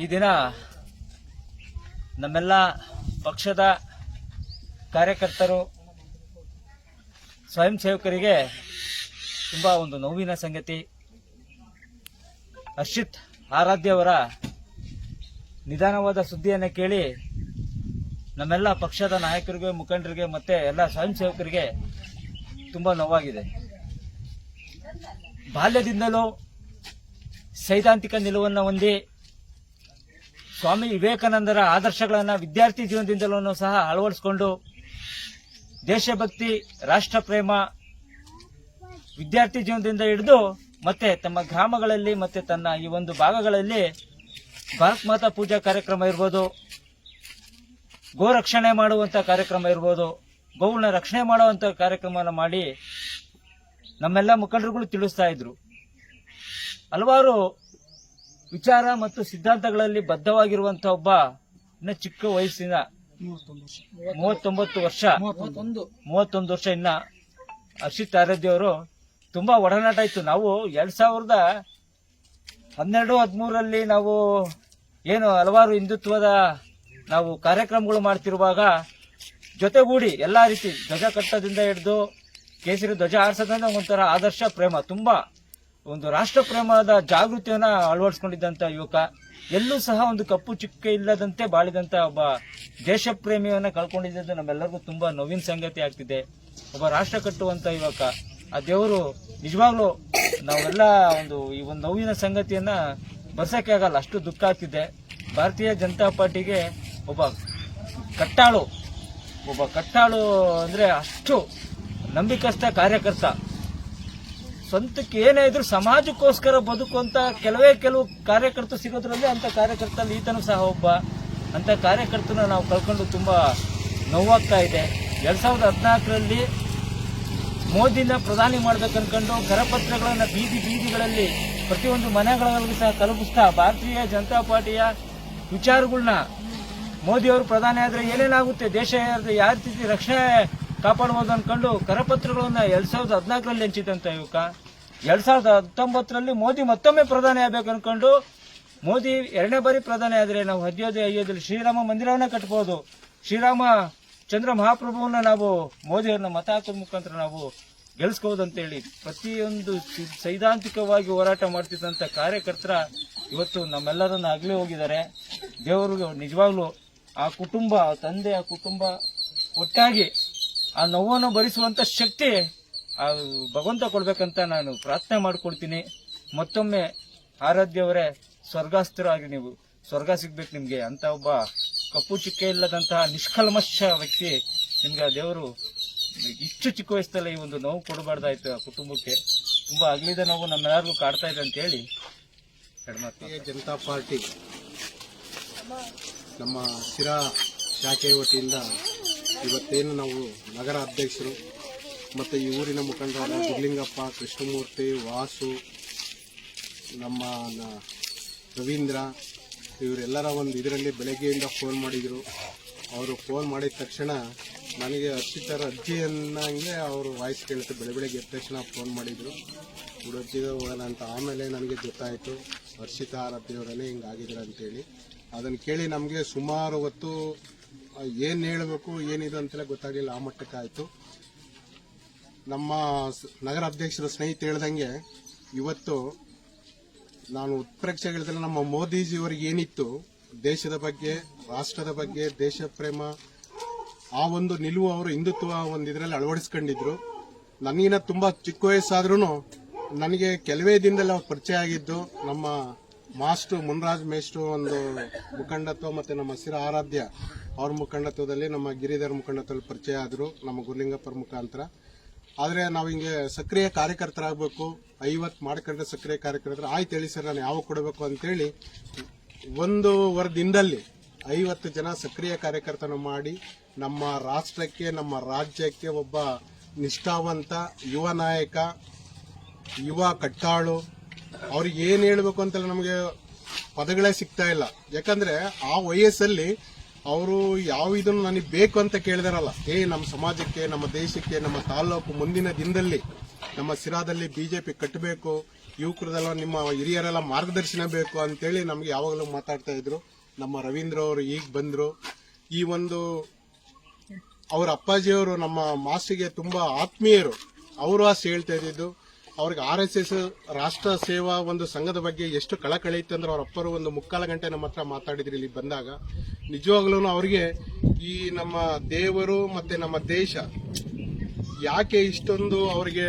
ಈ ದಿನ ನಮ್ಮೆಲ್ಲ ಪಕ್ಷದ ಕಾರ್ಯಕರ್ತರು ಸ್ವಯಂ ಸೇವಕರಿಗೆ ತುಂಬ ಒಂದು ನೋವಿನ ಸಂಗತಿ. ಹರ್ಷಿತ್ ಆರಾಧ್ಯ ಅವರ ನಿಧಾನವಾದ ಸುದ್ದಿಯನ್ನು ಕೇಳಿ ನಮ್ಮೆಲ್ಲ ಪಕ್ಷದ ನಾಯಕರಿಗೆ, ಮುಖಂಡರಿಗೆ ಮತ್ತೆ ಎಲ್ಲ ಸ್ವಯಂ ಸೇವಕರಿಗೆ ತುಂಬ ನೋವಾಗಿದೆ. ಬಾಲ್ಯದಿಂದಲೂ ಸೈದ್ಧಾಂತಿಕ ನಿಲುವನ್ನು ಹೊಂದಿ ಸ್ವಾಮಿ ವಿವೇಕಾನಂದರ ಆದರ್ಶಗಳನ್ನು ವಿದ್ಯಾರ್ಥಿ ಜೀವನದಿಂದಲೂ ಸಹ ಅಳವಡಿಸಿಕೊಂಡು ದೇಶಭಕ್ತಿ ರಾಷ್ಟ್ರ ಪ್ರೇಮ ವಿದ್ಯಾರ್ಥಿ ಜೀವನದಿಂದ ಹಿಡಿದು ಮತ್ತೆ ತಮ್ಮ ಗ್ರಾಮಗಳಲ್ಲಿ ಮತ್ತೆ ತನ್ನ ಈ ಒಂದು ಭಾಗಗಳಲ್ಲಿ ಭಾರತ್ ಮಾತಾ ಪೂಜಾ ಕಾರ್ಯಕ್ರಮ ಇರ್ಬೋದು ಗೋ ರಕ್ಷಣೆ ಮಾಡುವಂತ ಕಾರ್ಯಕ್ರಮ ಇರ್ಬೋದು ಗೋವುಗಳನ್ನ ರಕ್ಷಣೆ ಮಾಡುವಂತ ಕಾರ್ಯಕ್ರಮವನ್ನು ಮಾಡಿ ನಮ್ಮೆಲ್ಲ ಮುಖಂಡರುಗಳು ತಿಳಿಸ್ತಾ ಇದ್ರು. ಹಲವಾರು ವಿಚಾರ ಮತ್ತು ಸಿದ್ಧಾಂತಗಳಲ್ಲಿ ಬದ್ಧವಾಗಿರುವಂತ ಒಬ್ಬ ಇನ್ನ ಚಿಕ್ಕ ವಯಸ್ಸಿನ ಮೂವತ್ತೊಂಬತ್ತು ವರ್ಷ ಮೂವತ್ತೊಂದು. ವರ್ಷ ಇನ್ನ ಹರ್ಷಿತ್ ಆರಾಧ್ಯ ಅವರು ತುಂಬಾ ಒಡನಾಟ ಇತ್ತು ನಾವು ಎರಡ್ ಸಾವಿರದ ಹನ್ನೆರಡು ಹದಿಮೂರಲ್ಲಿ ನಾವು ಏನು ಹಲವಾರು ಹಿಂದುತ್ವದ ನಾವು ಕಾರ್ಯಕ್ರಮಗಳು ಮಾಡ್ತಿರುವಾಗ ಜೊತೆಗೂಡಿ ಎಲ್ಲಾ ರೀತಿ ಧ್ವಜ ಕಟ್ಟದಿಂದ ಹಿಡಿದು ಕೇಸರಿ ಧ್ವಜ ಆರಿಸೋದ್ರಿಂದ ಒಂಥರ ಆದರ್ಶ ಪ್ರೇಮ, ತುಂಬಾ ಒಂದು ರಾಷ್ಟ್ರ ಪ್ರೇಮದ ಜಾಗೃತಿಯನ್ನ ಅಳವಡಿಸ್ಕೊಂಡಿದ್ದಂಥ ಯುವಕ. ಎಲ್ಲೂ ಸಹ ಒಂದು ಕಪ್ಪು ಚಿಕ್ಕ ಇಲ್ಲದಂತೆ ಬಾಳಿದಂತ ಒಬ್ಬ ದೇಶ ಪ್ರೇಮಿಯನ್ನ ಕಳ್ಕೊಂಡಿದ್ದು ನಮ್ಮೆಲ್ಲರಿಗೂ ತುಂಬಾ ನೋವಿನ ಸಂಗತಿ ಆಗ್ತಿದೆ. ಒಬ್ಬ ರಾಷ್ಟ್ರ ಕಟ್ಟುವಂತ ಯುವಕ. ಆ ದೇವರು ನಿಜವಾಗ್ಲೂ ನಾವೆಲ್ಲ ಒಂದು ಈ ಒಂದು ನೋವಿನ ಸಂಗತಿಯನ್ನ ಬರ್ಸಕ್ಕೆ ಆಗಲ್ಲ, ಅಷ್ಟು ದುಃಖ ಆಗ್ತಿದೆ. ಭಾರತೀಯ ಜನತಾ ಪಾರ್ಟಿಗೆ ಒಬ್ಬ ಕಟ್ಟಾಳು ಒಬ್ಬ ಕಟ್ಟಾಳು ಅಂದ್ರೆ ಅಷ್ಟು ನಂಬಿಕಸ್ಥ ಕಾರ್ಯಕರ್ತ. ಸ್ವಂತಕ್ಕೆ ಏನೇ ಇದ್ರು ಸಮಾಜಕ್ಕೋಸ್ಕರ ಬದುಕುವಂತ ಕೆಲವೇ ಕೆಲವು ಕಾರ್ಯಕರ್ತರು ಸಿಗೋದ್ರಲ್ಲಿ ಅಂತ ಕಾರ್ಯಕರ್ತಲ್ಲಿ ಈತನೂ ಸಹ ಒಬ್ಬ. ಅಂತ ಕಾರ್ಯಕರ್ತನ ನಾವು ಕಳ್ಕೊಂಡು ತುಂಬಾ ನೋವಾಗ್ತಾ ಇದೆ. ಎರಡು ಸಾವಿರದ ಹದಿನಾಲ್ಕರಲ್ಲಿ ಮೋದಿನ ಪ್ರಧಾನಿ ಮಾಡ್ಬೇಕು ಅನ್ಕೊಂಡು ಕರಪತ್ರಗಳನ್ನ ಬೀದಿ ಬೀದಿಗಳಲ್ಲಿ ಪ್ರತಿಯೊಂದು ಮನೆಗಳಲ್ಲಿ ಸಹ ತಲುಪಿಸ್ತಾ ಭಾರತೀಯ ಜನತಾ ಪಾರ್ಟಿಯ ವಿಚಾರಗಳನ್ನ ಮೋದಿ ಅವರು ಪ್ರಧಾನಿ ಆದ್ರೆ ಏನೇನಾಗುತ್ತೆ? ದೇಶ ಯಾವ ರೀತಿ ರಕ್ಷಣೆ ಕಾಪಾಡಬಹುದು ಅನ್ಕೊಂಡು ಕರಪತ್ರಗಳನ್ನ ಎರಡ್ ಸಾವಿರದ ಹದಿನಾಲ್ಕರಲ್ಲಿ ಹಂಚಿದಂತ ಯುವಕ. ಎರಡ್ ಸಾವಿರದ ಹತ್ತೊಂಬತ್ತರಲ್ಲಿ ಮೋದಿ ಮತ್ತೊಮ್ಮೆ ಪ್ರಧಾನಿ ಆಗ್ಬೇಕು ಅನ್ಕೊಂಡು ಮೋದಿ ಎರಡನೇ ಬಾರಿ ಪ್ರಧಾನಿ ಆದ್ರೆ ನಾವು ಅಯೋಧ್ಯೆಯಲ್ಲಿ ಶ್ರೀರಾಮ ಮಂದಿರವನ್ನ ಕಟ್ಬೋದು. ಶ್ರೀರಾಮ ಚಂದ್ರ ಮಹಾಪ್ರಭುವನ್ನ ನಾವು ಮೋದಿಯವ್ರನ್ನ ಮತ ಹಾಕೋದ್ ಮುಖಾಂತರ ನಾವು ಹೇಳಿ ಪ್ರತಿಯೊಂದು ಸೈದ್ಧಾಂತಿಕವಾಗಿ ಹೋರಾಟ ಮಾಡ್ತಿದ್ದಂಥ ಕಾರ್ಯಕರ್ತರ ಇವತ್ತು ನಮ್ಮೆಲ್ಲರನ್ನ ಅಗಲಿ ಹೋಗಿದ್ದಾರೆ. ದೇವರು ನಿಜವಾಗ್ಲೂ ಆ ಕುಟುಂಬ ತಂದೆ, ಆ ಕುಟುಂಬ ಒಟ್ಟಾಗಿ ಆ ನೋವನ್ನು ಭರಿಸುವಂಥ ಶಕ್ತಿ ಆ ಭಗವಂತ ಕೊಡ್ಬೇಕಂತ ನಾನು ಪ್ರಾರ್ಥನೆ ಮಾಡ್ಕೊಳ್ತೀನಿ. ಮತ್ತೊಮ್ಮೆ ಆರಾಧ್ಯವರೇ ಸ್ವರ್ಗಾಸ್ಥರಾಗಿ ನೀವು. ಸ್ವರ್ಗ ಸಿಗ್ಬೇಕು ನಿಮಗೆ. ಅಂತ ಒಬ್ಬ ಕಪ್ಪು ಚಿಕ್ಕ ಇಲ್ಲದಂತಹ ನಿಷ್ಕಲ್ಮಶ ವ್ಯಕ್ತಿ ನಿಮ್ಗೆ ಆ ದೇವರು ಇಷ್ಟು ಚಿಕ್ಕ ವಯಸ್ಸಲ್ಲಿ ಈ ಒಂದು ನೋವು ಕೊಡಬಾರ್ದಾಯ್ತು ಆ ಕುಟುಂಬಕ್ಕೆ. ತುಂಬಾ ಅಗಲಿದ ನೋವು ನಮ್ಮೆಲ್ಲರಿಗೂ ಕಾಡ್ತಾ ಇದೆ ಅಂತ ಹೇಳಿ ಎರಡು ಭಾರತೀಯ ಜನತಾ ಪಾರ್ಟಿ ನಮ್ಮ ಶಿರಾ ಶಾಖೆ ವತಿಯಿಂದ ಇವತ್ತೇನು ನಾವು ನಗರ ಅಧ್ಯಕ್ಷರು ಮತ್ತು ಈ ಊರಿನ ಮುಖಂಡರಾದ ಗುರ್ಲಿಂಗಪ್ಪ ಕೃಷ್ಣಮೂರ್ತಿ, ವಾಸು, ನಮ್ಮ ರವೀಂದ್ರ ಇವರೆಲ್ಲರ ಒಂದು ಇದರಲ್ಲಿ ಬೆಳಗ್ಗೆಯಿಂದ ಫೋನ್ ಮಾಡಿದರು. ಅವರು ಫೋನ್ ಮಾಡಿದ ತಕ್ಷಣ ನನಗೆ ಹರ್ಷಿತರ ಅಜ್ಜಿ ಅನ್ನಂಗೆ ಅವರು ವಾಯ್ಸ್ ಕೇಳಿದ್ರು ಬೆಳೆ ಬೆಳಗ್ಗೆ ಎದ್ದ ತಕ್ಷಣ ಫೋನ್ ಮಾಡಿದರು. ಹುಡುಗಿಗೆ ಹೋಗೋಣ ಅಂತ. ಆಮೇಲೆ ನನಗೆ ಗೊತ್ತಾಯಿತು ಹರ್ಷಿತಾ ಹಿಂಗೆ ಹಿಂಗಾಗಿದ್ದಾರೆ ಅಂತೇಳಿ. ಅದನ್ನು ಕೇಳಿ ನಮಗೆ ಸುಮಾರು ಹೊತ್ತು ಏನು ಹೇಳಬೇಕು, ಏನಿದೆ ಅಂತೆಲ್ಲ ಗೊತ್ತಾಗಲಿಲ್ಲ. ಆ ಮಟ್ಟಕ್ಕೆ ಆಯಿತು. ನಮ್ಮ ನಗರ ಅಧ್ಯಕ್ಷರ ಸ್ನೇಹಿತ ಹೇಳ್ದಂಗೆ, ಇವತ್ತು ನಾನು ಉತ್ಪ್ರೇಕ್ಷೆಗಳಿದ್ದಲ್ಲ ನಮ್ಮ ಮೋದಿಜಿಯವರಿಗೆ ಏನಿತ್ತು? ದೇಶದ ಬಗ್ಗೆ, ರಾಷ್ಟ್ರದ ಬಗ್ಗೆ, ದೇಶ ಪ್ರೇಮ, ಆ ಒಂದು ನಿಲುವು ಅವರು ಹಿಂದುತ್ವ ಒಂದು ಇದರಲ್ಲಿ ಅಳವಡಿಸ್ಕೊಂಡಿದ್ರು. ನನಗಿನ ತುಂಬಾ ಚಿಕ್ಕ ವಯಸ್ಸಾದ್ರೂ ನನಗೆ ಕೆಲವೇ ದಿನದಲ್ಲಿ ಅವ್ರು ಪರಿಚಯ ಆಗಿದ್ದು, ನಮ್ಮ ಮಾಸ್ಟ್ರು ಮುನ್ರಾಜ್ ಮೇಷ್ಟ್ರು ಒಂದು ಮುಖಂಡತ್ವ ಮತ್ತೆ ನಮ್ಮ ಹಸಿರ ಆರಾಧ್ಯ ಅವ್ರ ಮುಖಂಡತ್ವದಲ್ಲಿ, ನಮ್ಮ ಗಿರಿಧರ್ ಮುಖಂಡತ್ವದಲ್ಲಿ ಪರಿಚಯ ಆದರು, ನಮ್ಮ ಗುರುಲಿಂಗಪ್ಪರ ಮುಖಾಂತರ. ಆದರೆ ನಾವು ಹಿಂಗೆ ಸಕ್ರಿಯ ಕಾರ್ಯಕರ್ತರಾಗಬೇಕು ಐವತ್ತು ಮಾಡ್ಕೊಂಡ್ರೆ ಸಕ್ರಿಯ ಕಾರ್ಯಕರ್ತರು, ಆಯ್ತು ಹೇಳಿ ಸರ್ ನಾನು ಯಾವಾಗ ಕೊಡಬೇಕು ಅಂತೇಳಿ ಒಂದು ದಿನದಲ್ಲಿ ಐವತ್ತು ಜನ ಸಕ್ರಿಯ ಕಾರ್ಯಕರ್ತನ ಮಾಡಿ ನಮ್ಮ ರಾಷ್ಟ್ರಕ್ಕೆ, ನಮ್ಮ ರಾಜ್ಯಕ್ಕೆ ಒಬ್ಬ ನಿಷ್ಠಾವಂತ ಯುವ ನಾಯಕ, ಯುವ ಕಟ್ಟಾಳು, ಅವ್ರಿಗೆ ಏನು ಹೇಳಬೇಕು ಅಂತೆಲ್ಲ ನಮಗೆ ಪದಗಳೇ ಸಿಗ್ತಾ ಇಲ್ಲ. ಯಾಕಂದ್ರೆ ಆ ವಯಸ್ಸಲ್ಲಿ ಅವರು ಯಾವ ಇದನ್ನು ನನಗೆ ಬೇಕು ಅಂತ ಕೇಳಿದಾರಲ್ಲ? ಏ, ನಮ್ಮ ಸಮಾಜಕ್ಕೆ, ನಮ್ಮ ದೇಶಕ್ಕೆ, ನಮ್ಮ ತಾಲೂಕು ಮುಂದಿನ ದಿನದಲ್ಲಿ ನಮ್ಮ ಸಿರಾದಲ್ಲಿ ಬಿಜೆಪಿ ಕಟ್ಟಬೇಕು ಯುವಕರದೆಲ್ಲ ನಿಮ್ಮ ಹಿರಿಯರೆಲ್ಲ ಮಾರ್ಗದರ್ಶನ ಬೇಕು ಅಂತೇಳಿ ನಮಗೆ ಯಾವಾಗಲೂ ಮಾತಾಡ್ತಾ ಇದ್ರು. ನಮ್ಮ ರವೀಂದ್ರ ಅವರು ಈಗ ಬಂದ್ರು. ಈ ಒಂದು ಅವ್ರ ಅಪ್ಪಾಜಿಯವರು ನಮ್ಮ ಮಾಸ್ಟಿಗೆ ತುಂಬಾ ಆತ್ಮೀಯರು. ಅವರು ಆಸೆ ಹೇಳ್ತಾ ಇದ್ದಿದ್ದು, ಅವ್ರಿಗೆ ಆರ್ ಎಸ್ ಎಸ್ ರಾಷ್ಟ್ರ ಸೇವಾ ಒಂದು ಸಂಘದ ಬಗ್ಗೆ ಎಷ್ಟು ಕಳಕಳಿ ಇತ್ತು ಅಂದ್ರೆ ಅವ್ರ ಅಪ್ಪರು ಒಂದು ಮುಕ್ಕಾಲು ಗಂಟೆ ನಮ್ಮ ಹತ್ರ ಮಾತಾಡಿದ್ರು ಇಲ್ಲಿ ಬಂದಾಗ. ನಿಜವಾಗ್ಲೂ ಅವ್ರಿಗೆ ಈ ನಮ್ಮ ದೇವರು ಮತ್ತೆ ನಮ್ಮ ದೇಶ ಯಾಕೆ ಇಷ್ಟೊಂದು ಅವ್ರಿಗೆ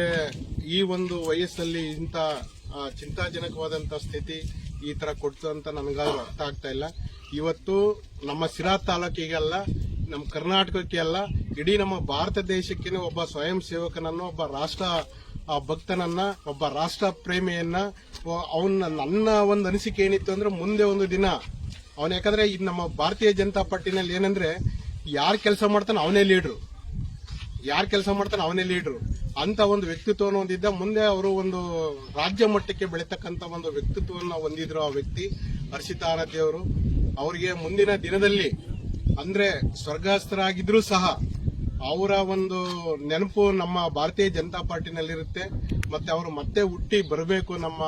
ಈ ಒಂದು ವಯಸ್ಸಲ್ಲಿ ಇಂಥ ಚಿಂತಾಜನಕವಾದಂಥ ಸ್ಥಿತಿ ಈ ಥರ ಕೊಡ್ತು ಅಂತ ನನಗಾದ್ರೂ ಅರ್ಥ ಆಗ್ತಾ ಇಲ್ಲ. ಇವತ್ತು ನಮ್ಮ ಸಿರಾ ತಾಲೂಕಿಗೆ ಅಲ್ಲ, ನಮ್ಮ ಕರ್ನಾಟಕಕ್ಕೆ ಅಲ್ಲ, ಇಡೀ ನಮ್ಮ ಭಾರತ ದೇಶಕ್ಕೆ ಒಬ್ಬ ಸ್ವಯಂ ಸೇವಕನನ್ನು, ಒಬ್ಬ ರಾಷ್ಟ್ರ ಭಕ್ತನನ್ನ, ಒಬ್ಬ ರಾಷ್ಟ್ರ ಪ್ರೇಮಿಯನ್ನ ಅವನ್ನ ನನ್ನ ಒಂದು ಅನಿಸಿಕೆ ಏನಿತ್ತು ಅಂದ್ರೆ ಮುಂದೆ ಒಂದು ದಿನ ಅವನ ಯಾಕಂದ್ರೆ ಈಗ ನಮ್ಮ ಭಾರತೀಯ ಜನತಾ ಪಾರ್ಟಿನಲ್ಲಿ ಏನಂದ್ರೆ ಯಾರು ಕೆಲಸ ಮಾಡ್ತಾನೆ ಅವನೇ ಲೀಡ್ರು. ಯಾರು ಕೆಲಸ ಮಾಡ್ತಾನೆ ಅವನೇ ಲೀಡ್ರು. ಅಂತ ಒಂದು ವ್ಯಕ್ತಿತ್ವವನ್ನು ಹೊಂದಿದ್ದ ಮುಂದೆ ಅವರು ಒಂದು ರಾಜ್ಯ ಮಟ್ಟಕ್ಕೆ ಬೆಳೀತಕ್ಕಂತ ಒಂದು ವ್ಯಕ್ತಿತ್ವವನ್ನು ಹೊಂದಿದ್ರು ಆ ವ್ಯಕ್ತಿ ಹರ್ಷಿತಾ ಆರಾಧ್ಯ ಅವರು ಅವರಿಗೆ ಮುಂದಿನ ದಿನದಲ್ಲಿ ಅಂದ್ರೆ ಸ್ವರ್ಗಸ್ಥರಾಗಿದ್ರು ಸಹ ಅವರ ಒಂದು ನೆನಪು ನಮ್ಮ ಭಾರತೀಯ ಜನತಾ ಪಾರ್ಟಿನಲ್ಲಿರುತ್ತೆ. ಮತ್ತೆ ಅವರು ಮತ್ತೆ ಹುಟ್ಟಿ ಬರಬೇಕು ನಮ್ಮ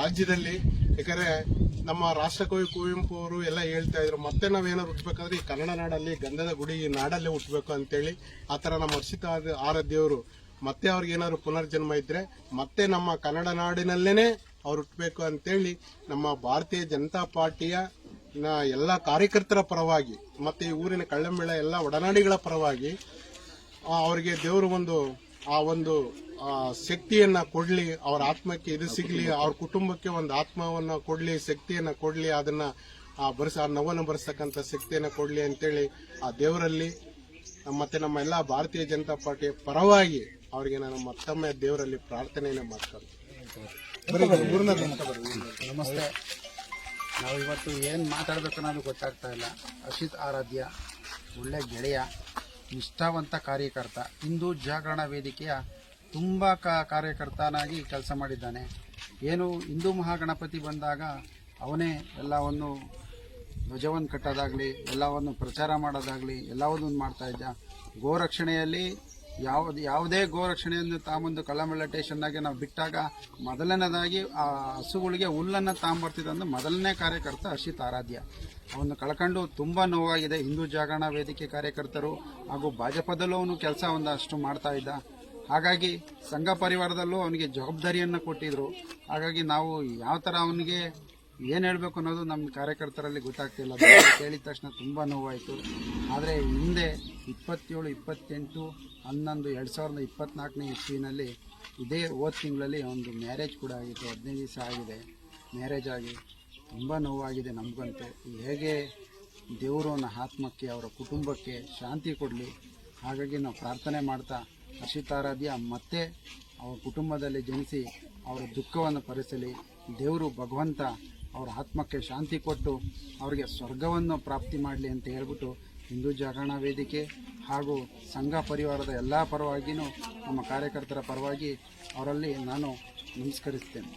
ರಾಜ್ಯದಲ್ಲಿ. ಯಾಕಂದ್ರೆ ನಮ್ಮ ರಾಷ್ಟ್ರಕವಿ ಕುವೆಂಪು ಅವರು ಎಲ್ಲ ಹೇಳ್ತಾ ಇದ್ರು, ಮತ್ತೆ ನಾವೇನಾದ್ರು ಹುಟ್ಟಬೇಕಾದ್ರೆ ಈ ಕನ್ನಡ ನಾಡಲ್ಲಿ ಗಂಧದ ಗುಡಿ ಈ ನಾಡಲ್ಲೇ ಹುಟ್ಟಬೇಕು ಅಂತೇಳಿ ಆ ಥರ ನಮ್ಮ ಹರ್ಷಿತಾ ಆರಾಧ್ಯವರು ಮತ್ತೆ ಅವ್ರಿಗೆ ಏನಾದ್ರು ಪುನರ್ಜನ್ಮ ಇದ್ರೆ ಮತ್ತೆ ನಮ್ಮ ಕನ್ನಡ ನಾಡಿನಲ್ಲೇ ಅವ್ರು ಹುಟ್ಟಬೇಕು ಅಂತೇಳಿ ನಮ್ಮ ಭಾರತೀಯ ಜನತಾ ಪಾರ್ಟಿಯ ಎಲ್ಲ ಕಾರ್ಯಕರ್ತರ ಪರವಾಗಿ ಮತ್ತೆ ಈ ಊರಿನ ಕಳ್ಳಂಬೆಳ ಎಲ್ಲ ಒಡನಾಡಿಗಳ ಪರವಾಗಿ ಅವರಿಗೆ ದೇವರು ಒಂದು ಆ ಒಂದು ಶಕ್ತಿಯನ್ನ ಕೊಡ್ಲಿ, ಅವ್ರ ಆತ್ಮಕ್ಕೆ ಇದು ಸಿಗ್ಲಿ, ಅವ್ರ ಕುಟುಂಬಕ್ಕೆ ಒಂದು ಆತ್ಮವನ್ನ ಕೊಡ್ಲಿ, ಶಕ್ತಿಯನ್ನ ಕೊಡ್ಲಿ, ಅದನ್ನ, ಆ, ಬರ್ಸ, ಆ ನೋವನ್ನು ಬರ್ಸಕ್ಕಂತ ಶಕ್ತಿಯನ್ನ ಕೊಡ್ಲಿ ಅಂತೇಳಿ ಆ ದೇವರಲ್ಲಿ ಮತ್ತೆ ನಮ್ಮ ಎಲ್ಲಾ ಭಾರತೀಯ ಜನತಾ ಪಾರ್ಟಿಯ ಪರವಾಗಿ ಅವರಿಗೆ ನಾನು ಮತ್ತೊಮ್ಮೆ ದೇವರಲ್ಲಿ ಪ್ರಾರ್ಥನೆಯನ್ನ ಮಾಡ್ತಾರೆ ನಮಸ್ತೆ. ನಾವು ಇವತ್ತು ಏನು ಮಾತಾಡಬೇಕು ಅನ್ನೋದು ಗೊತ್ತಾಗ್ತಾ ಇಲ್ಲ. ಅಶಿತ್ ಆರಾಧ್ಯ, ಒಳ್ಳೆ ಗೆಳೆಯ ನಿಷ್ಠಾವಂತ ಕಾರ್ಯಕರ್ತ. ಹಿಂದೂ ಜಾಗರಣ ವೇದಿಕೆಯ ತುಂಬ ಕಾರ್ಯಕರ್ತನಾಗಿ ಕೆಲಸ ಮಾಡಿದ್ದಾನೆ. ಏನು, ಹಿಂದೂ ಮಹಾಗಣಪತಿ ಬಂದಾಗ ಅವನೇ ಎಲ್ಲವನ್ನು ಧ್ವಜವನ್ನು ಕಟ್ಟೋದಾಗಲಿ, ಎಲ್ಲವನ್ನು ಪ್ರಚಾರ ಮಾಡೋದಾಗಲಿ, ಎಲ್ಲವನ್ನೂ ಮಾಡ್ತಾ ಇದ್ದ. ಗೋರಕ್ಷಣೆಯಲ್ಲಿ ಯಾವ್ದು ಯಾವುದೇ ಗೋರಕ್ಷಣೆಯನ್ನು ತಾಮೊಂದು ಕಲ್ಲಮಳ್ಳ ಸ್ಟೇಷನ್ನಾಗೆ ನಾವು ಬಿಟ್ಟಾಗ ಮೊದಲನೇದಾಗಿ ಆ ಹಸುಗಳಿಗೆ ಹುಲ್ಲನ್ನು ತಾಂಬರ್ತಿದ್ದ ಅಂದ್ರೆ ಮೊದಲನೇ ಕಾರ್ಯಕರ್ತ ಹರ್ಷಿತ್ ಆರಾಧ್ಯ. ಅವನು ಕಳ್ಕೊಂಡು ತುಂಬ ನೋವಾಗಿದೆ. ಹಿಂದೂ ಜಾಗರಣ ವೇದಿಕೆ ಕಾರ್ಯಕರ್ತರು ಹಾಗೂ ಭಾಜಪದಲ್ಲೂ ಅವನು ಕೆಲಸ ಒಂದಷ್ಟು ಮಾಡ್ತಾ ಇದ್ದ. ಹಾಗಾಗಿ ಸಂಘ ಪರಿವಾರದಲ್ಲೂ ಅವನಿಗೆ ಜವಾಬ್ದಾರಿಯನ್ನು ಕೊಟ್ಟಿದ್ರು. ಹಾಗಾಗಿ ನಾವು ಯಾವ ಥರ ಅವನಿಗೆ ಏನು ಹೇಳಬೇಕು ಅನ್ನೋದು ನಮ್ಮ ಕಾರ್ಯಕರ್ತರಲ್ಲಿ ಗೊತ್ತಾಗ್ತಿಲ್ಲ. ಕೇಳಿದ ತಕ್ಷಣ ತುಂಬ ನೋವಾಯಿತು. ಆದರೆ ಹಿಂದೆ ಇಪ್ಪತ್ತೇಳು ಇಪ್ಪತ್ತೆಂಟು ಹನ್ನೊಂದು ಎರಡು ಸಾವಿರದ ಇಪ್ಪತ್ತ್ನಾಲ್ಕನೇ ಇಸ್ವಿನಲ್ಲಿ ಇದೇ ಹೋದ ತಿಂಗಳಲ್ಲಿ ಒಂದು ಮ್ಯಾರೇಜ್ ಕೂಡ ಆಗಿತ್ತು. ಹದಿನೈದು ದಿವಸ ಆಗಿದೆ ಮ್ಯಾರೇಜ್ ಆಗಿ. ತುಂಬ ನೋವಾಗಿದೆ ನಮಗಂತೂ. ಹೇಗೆ ದೇವರು ಆತ್ಮಕ್ಕೆ ಅವರ ಕುಟುಂಬಕ್ಕೆ ಶಾಂತಿ ಕೊಡಲಿ ಹಾಗಾಗಿ ನಾವು ಪ್ರಾರ್ಥನೆ ಮಾಡ್ತಾ ಹರ್ಷಿತಾರಾಧ್ಯ ಮತ್ತೆ ಅವರ ಕುಟುಂಬದಲ್ಲಿ ಜನಿಸಿ ಅವರ ದುಃಖವನ್ನು ಪರಿಸಲಿ ದೇವರು ಭಗವಂತ ಅವರ ಆತ್ಮಕ್ಕೆ ಶಾಂತಿ ಕೊಟ್ಟು ಅವರಿಗೆ ಸ್ವರ್ಗವನ್ನು ಪ್ರಾಪ್ತಿ ಮಾಡಲಿ ಅಂತ ಹೇಳ್ಬಿಟ್ಟು ಹಿಂದೂ ಜಾಗರಣ ವೇದಿಕೆ ಹಾಗೂ ಸಂಘ ಪರಿವಾರದ ಎಲ್ಲ ಪರವಾಗಿಯೂ ನಮ್ಮ ಕಾರ್ಯಕರ್ತರ ಪರವಾಗಿ ಅವರಲ್ಲಿ ನಾನು ನಮಸ್ಕರಿಸ್ತೇನೆ.